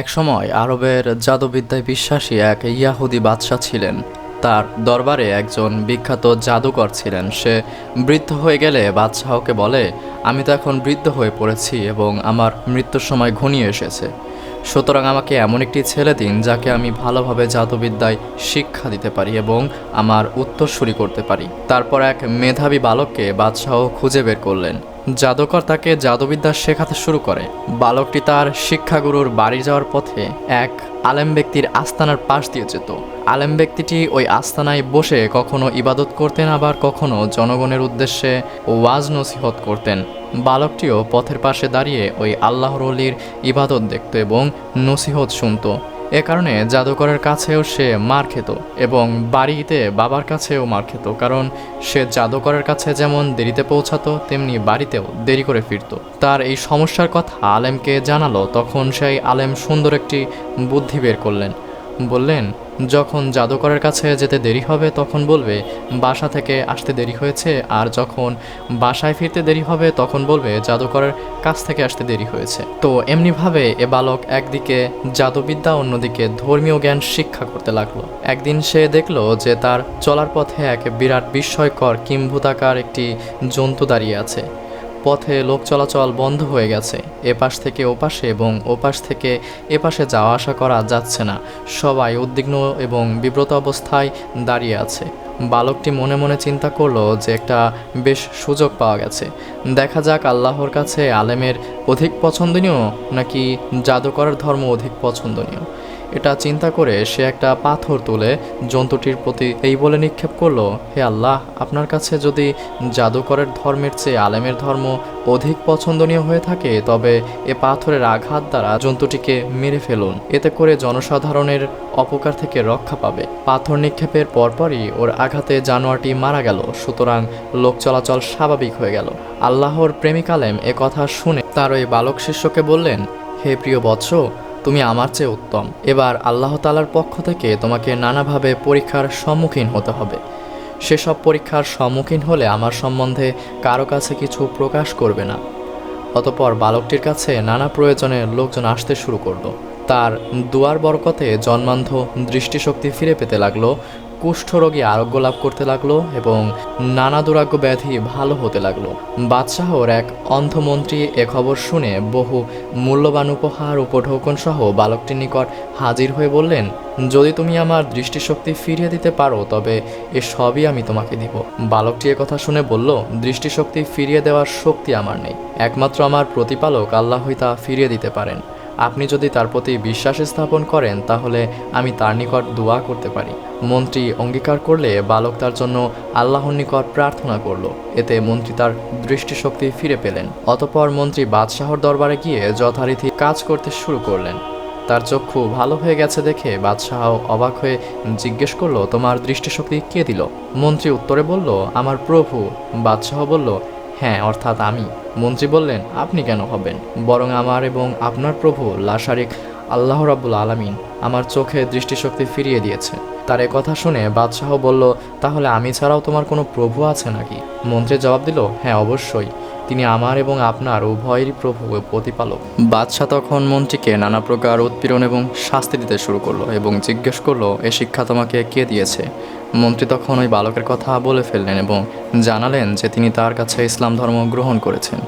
একসময় আরবের জাদুবিদ্যায় বিশ্বাসী এক ইয়াহুদি বাদশাহ ছিলেন। তার দরবারে একজন বিখ্যাত জাদুকর ছিলেন। সে বৃদ্ধ হয়ে গেলে বাদশাহকে বলে, আমি তো এখন বৃদ্ধ হয়ে পড়েছি এবং আমার মৃত্যুর সময় ঘনিয়ে এসেছে। সুতরাং আমাকে এমন একটি ছেলে দিন যাকে আমি ভালোভাবে জাদুবিদ্যায় শিক্ষা দিতে পারি এবং আমার উত্তরসূরি করতে পারি। তারপর এক মেধাবী বালককে বাদশাহ খুঁজে বের করলেন। জাদুকর তাকে জাদুবিদ্যা শেখাতে শুরু করে। বালকটি তার শিক্ষাগুরুর বাড়ি যাওয়ার পথে এক আলেম ব্যক্তির আস্তানার পাশ দিয়ে যেত। আলেম ব্যক্তিটি ওই আস্তানায় বসে কখনো ইবাদত করতেন, আবার কখনো জনগণের উদ্দেশ্যে ওয়াজ নসিহত করতেন। বালকটিও পথের পাশে দাঁড়িয়ে ওই আল্লাহর অলির ইবাদত দেখত এবং নসিহত শুনতো। এ কারণে জাদুকরের কাছেও সে মার খেত এবং বাড়িতে বাবার কাছেও মার খেত, কারণ সে জাদুকরের কাছে যেমন দেরিতে পৌঁছাতো, তেমনি বাড়িতেও দেরি করে ফিরত। তার এই সমস্যার কথা আলেমকে জানালো, তখন সেই আলেম সুন্দর একটি বুদ্ধি বের করলেন। বললেন, যখন জাদুকরের কাছে যেতে দেরি হবে, তখন বলবে, বাসা থেকে আসতে দেরি হয়েছে আর যখন বাসায় ফিরতে দেরি হবে, তখন বলবে, জাদুকরের কাছ থেকে আসতে দেরি হয়েছে তো এমনিভাবে এ বালক একদিকে জাদুবিদ্যা, অন্যদিকে ধর্মীয় জ্ঞান শিক্ষা করতে লাগল। একদিন সে দেখল যে তার চলার পথে এক বিরাট বিস্ময়কর কিম্ভূতাকার একটি জন্তু দাঁড়িয়ে আছে। পথে লোক চলাচল বন্ধ হয়ে গেছে। এপাশ থেকে ওপাশে এবং ওপাশ থেকে এপাশে যাওয়া আসা করা যাচ্ছে না। সবাই উদ্বিগ্ন এবং বিব্রত অবস্থায় দাঁড়িয়ে আছে। বালকটি মনে মনে চিন্তা করল যে একটা বেশ সুযোগ পাওয়া গেছে। দেখা যাক আল্লাহর কাছে আলেমের অধিক পছন্দনীয় নাকি জাদুকরের ধর্ম অধিক পছন্দনীয়। এটা চিন্তা করে সে একটা পাথর তুলে জন্তুটির প্রতি এই বলে নিক্ষেপ করল, হে আল্লাহ, আপনার কাছে যদি জাদুকরের ধর্মের চেয়ে আলেমের ধর্ম অধিক পছন্দনীয় হয়ে থাকে, তবে এ পাথরের আঘাত দ্বারা জন্তুটিকে মেরে ফেলুন। এতে করে জনসাধারণের অপকার থেকে রক্ষা পাবে। পাথর নিক্ষেপের পরপরই ওর আঘাতে জানোয়ারটি মারা গেল, সুতরাং লোক চলাচল স্বাভাবিক হয়ে গেল। আল্লাহর প্রেমিক আলেম এ কথা শুনে তার ওই বালক শিষ্যকে বললেন, হে প্রিয় বৎস তুমি আমার চেয়ে উত্তম। এবার আল্লাহ তালার পক্ষ থেকে তোমাকে নানাভাবে পরীক্ষার সম্মুখীন হতে হবে। সেসব পরীক্ষার সম্মুখীন হলে আমার সম্বন্ধে কারও কাছে কিছু প্রকাশ করবে না। অতপর বালকটির কাছে নানা প্রয়োজনে লোকজন আসতে শুরু করল। তার দুয়ার বরকতে জন্মান্ধ দৃষ্টিশক্তি ফিরে পেতে লাগল। কুষ্ঠরোগী আরোগ্য লাভ করতে লাগল এবং নানা দুরাগ্য ব্যাধি ভালো হতে লাগল। বাদশাহর এক অন্ধমন্ত্রী এ খবর শুনে বহু মূল্যবান উপহার উপঢৌকন সহ বালকটির নিকট হাজির হয়ে বললেন, যদি তুমি আমার দৃষ্টিশক্তি ফিরিয়ে দিতে পারো, তবে এ সবই আমি তোমাকে দিব। বালকটি কথা শুনে বলল, দৃষ্টিশক্তি ফিরিয়ে দেওয়ার শক্তি আমার নেই। একমাত্র আমার প্রতিপালক আল্লাহই তা ফিরিয়ে দিতে পারেন। আপনি যদি তার প্রতি বিশ্বাস স্থাপন করেন, তাহলে আমি তার নিকট দোয়া করতে পারি। মন্ত্রী অঙ্গীকার করলে বালক তার জন্য আল্লাহর নিকট প্রার্থনা করল। এতে মন্ত্রী তার দৃষ্টিশক্তি ফিরে পেলেন। অতপর মন্ত্রী বাদশাহর দরবারে গিয়ে যথারীতি কাজ করতে শুরু করলেন। তার চক্ষু ভালো হয়ে গেছে দেখে বাদশাহ অবাক হয়ে জিজ্ঞেস করল, তোমার দৃষ্টিশক্তি কে দিল? মন্ত্রী উত্তরে বলল, আমার প্রভু। বাদশাহ বলল হ্যাঁ অর্থাৎ আমি। মন্ত্রী বললেন, আপনি কেন হবেন? বরং আমার এবং আপনার প্রভু লাশারিক আল্লাহ রাব্বুল আলামিন আমার চোখে দৃষ্টিশক্তি ফিরিয়ে দিয়েছে তার কথা শুনে বাদশাহ বলল, তাহলে আমি ছাড়াও তোমার কোনো প্রভু আছে নাকি? মন্ত্রী জবাব দিল হ্যাঁ অবশ্যই। তিনি আমার এবং আপনার উভয়েরই প্রভু প্রতিপালক। বাদশাহ তখন মন্ত্রীকে নানা প্রকার উৎপীড়ন এবং শাস্তি দিতে শুরু করল এবং জিজ্ঞেস করল, এ শিক্ষা তোমাকে কে দিয়েছে? মন্ত্রী তখন ওই বালকের কথা বলে ফেললেন এবং জানালেন যে তিনি তার কাছে ইসলাম ধর্ম গ্রহণ করেছেন।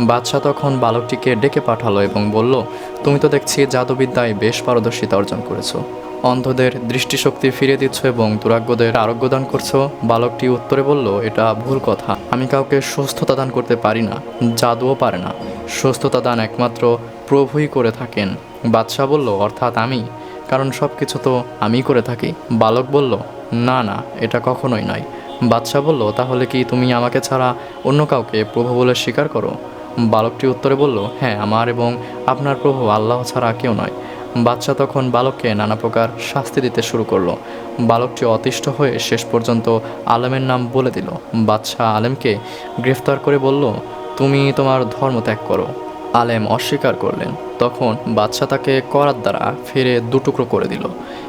বাদশাহ তখন বালকটিকে ডেকে পাঠালো এবং বলল, তুমি তো দেখছি জাদুবিদ্যায় বেশ পারদর্শিতা অর্জন করেছ। অন্ধদের দৃষ্টিশক্তি ফিরিয়ে দিচ্ছ এবং দুরাগ্যদের আরোগ্য দান করছ। বালকটি উত্তরে বলল, এটা ভুল কথা। আমি কাউকে সুস্থতা দান করতে পারি না, জাদুও পারে না। সুস্থতা দান একমাত্র প্রভুই করে থাকেন। বাদশাহ বলল, অর্থাৎ আমি। কারণ সব কিছু তো আমিই করে থাকি। বালক বলল, না না, এটা কখনোই নয়। বাদশাহ বলল, তাহলে কি তুমি আমাকে ছাড়া অন্য কাউকে প্রভু বলে স্বীকার করো? বালকটি উত্তরে বলল হ্যাঁ আমার এবং আপনার প্রভু আল্লাহ ছাড়া কেউ নয়। বাচ্চা তখন বালককে নানা প্রকার শাস্তি দিতে শুরু করল। বালকটি অতিষ্ঠ হয়ে শেষ পর্যন্ত আলেমের নাম বলে দিল। বাদশাহ আলেমকে গ্রেফতার করে বলল, তুমি তোমার ধর্ম ত্যাগ করো। আলেম অস্বীকার করলেন। তখন বাদশাহ তাকে করার দ্বারা ফিরে দুটুকরো করে দিল।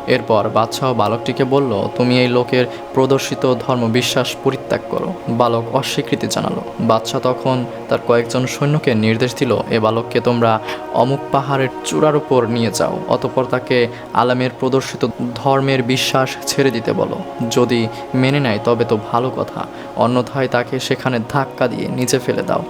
এরপর বাদশাহ বালকটিকে বলল, তুমি এই লোকের প্রদর্শিত ধর্ম বিশ্বাস পরিত্যাগ করো। বালক অস্বীকৃতি জানালো। বাদশাহ তখন তার কয়েকজন সৈন্যকে নির্দেশ দিল, এ বালককে তোমরা অমুক পাহাড়ের চূড়ার উপর নিয়ে যাও, অতপর তাকে আলামের প্রদর্শিত ধর্মের বিশ্বাস ছেড়ে দিতে বলো। যদি মেনে নেয় তবে তো ভালো কথা। অন্যথায় তাকে সেখানে ধাক্কা দিয়ে নিচে ফেলে দাও।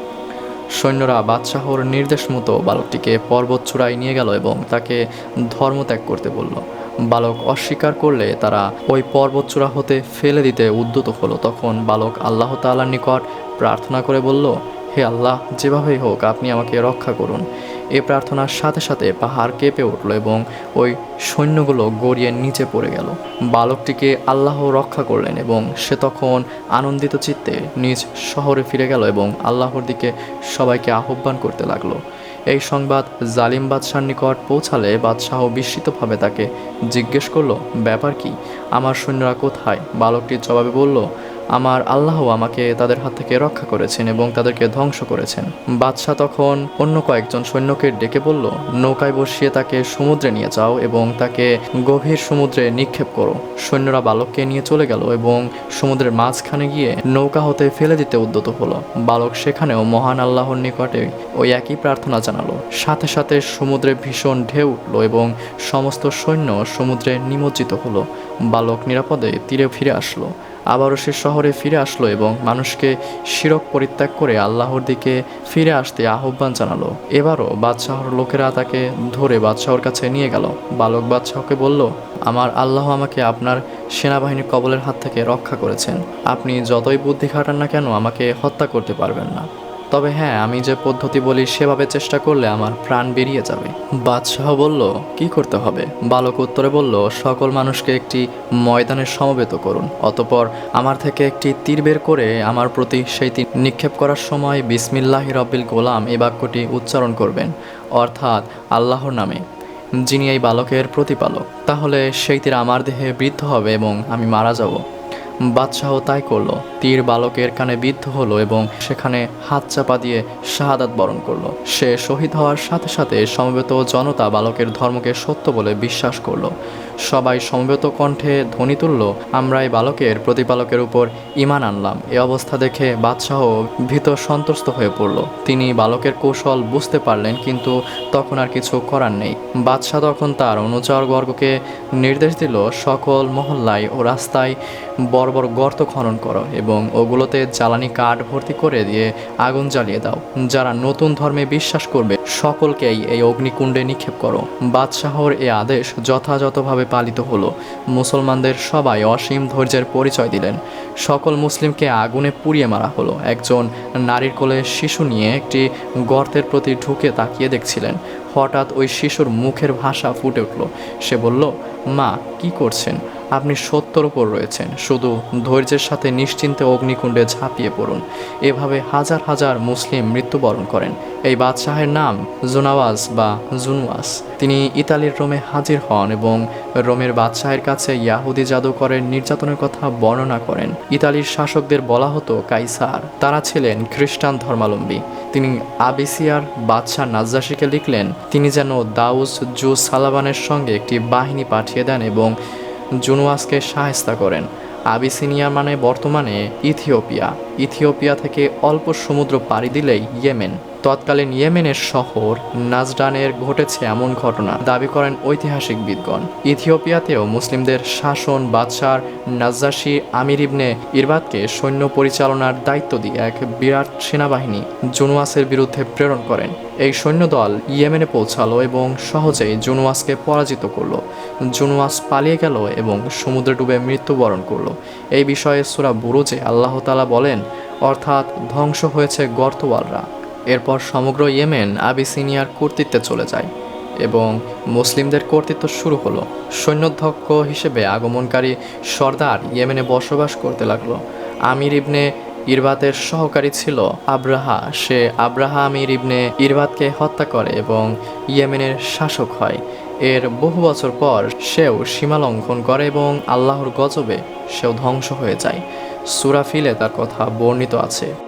সৈন্যরা বাদশাহর নির্দেশ মতো বালকটিকে পর্বত চূড়ায় নিয়ে গেল এবং তাকে ধর্মত্যাগ করতে বলল। বালক অস্বীকার করলে তারা ওই পর্বত চূড়া হতে ফেলে দিতে উদ্যত হলো। তখন বালক আল্লাহ তাল্লার নিকট প্রার্থনা করে বলল, হে আল্লাহ, যেভাবেই হোক আপনি আমাকে রক্ষা করুন। এ প্রার্থনার সাথে সাথে পাহাড় কেঁপে উঠল এবং ওই সৈন্যগুলো গড়িয়ে নিচে পড়ে গেল। বালকটিকে আল্লাহ রক্ষা করলেন এবং সে তখন আনন্দিত চিত্তে নিজ শহরে ফিরে গেল এবং আল্লাহর দিকে সবাইকে আহ্বান করতে লাগল। এই সংবাদ জালিম বাদশার নিকট পৌঁছালে বাদশাহ বিস্মিতভাবে তাকে জিজ্ঞেস করল, ব্যাপার কি? আমার সৈন্যরা কোথায়? বালকটির জবাবে বলল আমার আল্লাহ আমাকে তাদের হাত থেকে রক্ষা করেছেন এবং তাদেরকে ধ্বংস করেছেন। বাদশাহ তখন অন্য কয়েকজন সৈন্যকে ডেকে বলল, নৌকায় বসিয়ে তাকে সমুদ্রে নিয়ে যাও এবং তাকে গভীর সমুদ্রে নিক্ষেপ করো। সৈন্যরা বালককে নিয়ে চলে গেল এবং সমুদ্রের মাঝখানে গিয়ে নৌকা হতে ফেলে দিতে উদ্যত হলো। বালক সেখানেও মহান আল্লাহর নিকটে ওই একই প্রার্থনা জানালো। সাথে সাথে সমুদ্রে ভীষণ ঢেউ উঠল এবং সমস্ত সৈন্য সমুদ্রে নিমজ্জিত হলো। বালক নিরাপদে তীরে ফিরে আসলো। আবারও সে শহরে ফিরে আসলো এবং মানুষকে শিরক পরিত্যাগ করে আল্লাহর দিকে ফিরে আসতে আহ্বান জানালো। এবারও বাদশাহর লোকেরা তাকে ধরে বাদশাহর কাছে নিয়ে গেল। বালক বাদশাহকে বলল, আমার আল্লাহ আমাকে আপনার সেনাবাহিনীর কবলের হাত থেকে রক্ষা করেছেন। আপনি যতই বুদ্ধি খাটান না কেন আমাকে হত্যা করতে পারবেন না। তবে হ্যাঁ আমি যে পদ্ধতি বলি সেভাবে চেষ্টা করলে আমার প্রাণ বেরিয়ে যাবে। বাদশাহ বলল, কি করতে হবে? বালক উত্তরে বলল, সকল মানুষকে একটি ময়দানে সমবেত করুন। অতপর আমার থেকে একটি তীর বের করে আমার প্রতি সেই তীর নিক্ষেপ করার সময় বিসমিল্লাহ রব্বিল গোলাম এই বাক্যটি উচ্চারণ করবেন। অর্থাৎ আল্লাহর নামে। যিনি এই বালকের প্রতিপালক, তাহলে সেই তীর আমার দেহে বৃদ্ধ হবে এবং আমি মারা যাব। বাদশাহ তাই করল। তীর বালকের কানে বিদ্ধ হলো এবং সেখানে হাত চাপা দিয়ে শাহাদাত বরণ করল। সে শহীদ হওয়ার সাথে সাথে সমবেত জনতা বালকের ধর্মকে সত্য বলে বিশ্বাস করল। সবাই সমবেত কণ্ঠে ধ্বনি তুলল আমরা এই বালকের প্রতিপালকের উপর ইমান আনলাম। এ অবস্থা দেখে বাদশাহ ভীত সন্ত্রস্ত হয়ে পড়ল। তিনি বালকের কৌশল বুঝতে পারলেন, কিন্তু তখন আর কিছু করার নেই। বাদশাহ তখন তার অনুচরবর্গকে নির্দেশ দিল, সকল মহল্লায় ও রাস্তায় বড় গর্ত খনন করো এবং ওগুলোতে জ্বালানি কাঠ ভর্তি করে দিয়ে আগুন জ্বালিয়ে দাও। যারা নতুন ধর্মে বিশ্বাস করবে, সকলকেই এই অগ্নিকুণ্ডে নিক্ষেপ করো। বাদশাহর এ আদেশ যথাযথভাবে পালিত হলো। মুসলমানদের সবাই অসীম ধৈর্যের পরিচয় দিলেন। সকল মুসলিমকে আগুনে পুড়িয়ে মারা হলো। একজন নারীর কোলে শিশু নিয়ে একটি গর্তের প্রতি ঢুকে তাকিয়ে দেখছিলেন। হঠাৎ ওই শিশুর মুখের ভাষা ফুটে উঠল। সে বলল, মা, কি করছেন? আপনি সত্যর ওপর রয়েছেন। শুধু ধৈর্যের সাথে নিশ্চিন্তে অগ্নিকুণ্ডে ঝাঁপিয়ে পড়ুন। এভাবে হাজার হাজার মুসলিম মৃত্যুবরণ করেন। এই বাদশাহের নাম জুনাওয়াজ বা জুনওয়াস তিনি ইতালির রোমে হাজির হন এবং রোমের বাদশাহের কাছে ইয়াহুদি জাদুকরের নির্যাতনের কথা বর্ণনা করেন। ইতালির শাসকদের বলা হতো কাইসার। তারা ছিলেন খ্রিস্টান ধর্মাবলম্বী। তিনি আবিসিয়ার বাদশাহ নাজ্জাসিকে লিখলেন, তিনি যেন দাউস জু সালাবানের সঙ্গে একটি বাহিনী পাঠিয়ে দেন এবং জুনুয়াসকে সাহেস্তা করেন। আবিসিনিয়া মানে বর্তমানে ইথিওপিয়া। ইথিওপিয়া থেকে অল্প সমুদ্র পাড়ি দিলেই ইয়েমেন। তৎকালীন ইয়েমেনের শহর নাজডানের ঘটেছে এমন ঘটনা। দাবি করেন ঐতিহাসিক বিদগণ। ইথিওপিয়াতেও মুসলিমদের শাসন বাদশার নাজ্জাসি আমির ইবনে ইরবাদকে সৈন্য পরিচালনার দায়িত্ব দিয়ে এক বিরাট সেনাবাহিনী জুনুয়াসের বিরুদ্ধে প্রেরণ করেন। এই সৈন্যদল ইয়েমেনে পৌঁছালো এবং সহজেই জুনুয়াসকে পরাজিত করল। জুনুয়াস পালিয়ে গেল এবং সমুদ্রে ডুবে মৃত্যুবরণ করল। এই বিষয়ে সুরা বুরুজে আল্লাহতালা বলেন, অর্থাৎ ধ্বংস হয়েছে গর্তওয়ালরা। এরপর সমগ্র ইয়েমেন আবিসিনিয়ার কর্তৃত্বে চলে যায় এবং মুসলিমদের কর্তৃত্ব শুরু হলো। সৈন্যধ্যক্ষ হিসেবে আগমনকারী সর্দার ইয়েমেনে বসবাস করতে লাগল। আমির ইবনে ইরবাতের সহকারী ছিল আব্রাহা। সে আব্রাহা আমির ইবনে ইরবাতকে হত্যা করে এবং ইয়েমেনের শাসক হয়। এর বহু বছর পর সেও সীমা লঙ্ঘন করে এবং আল্লাহর গজবে সেও ধ্বংস হয়ে যায়। সুরাফিলে তার কথা বর্ণিত আছে।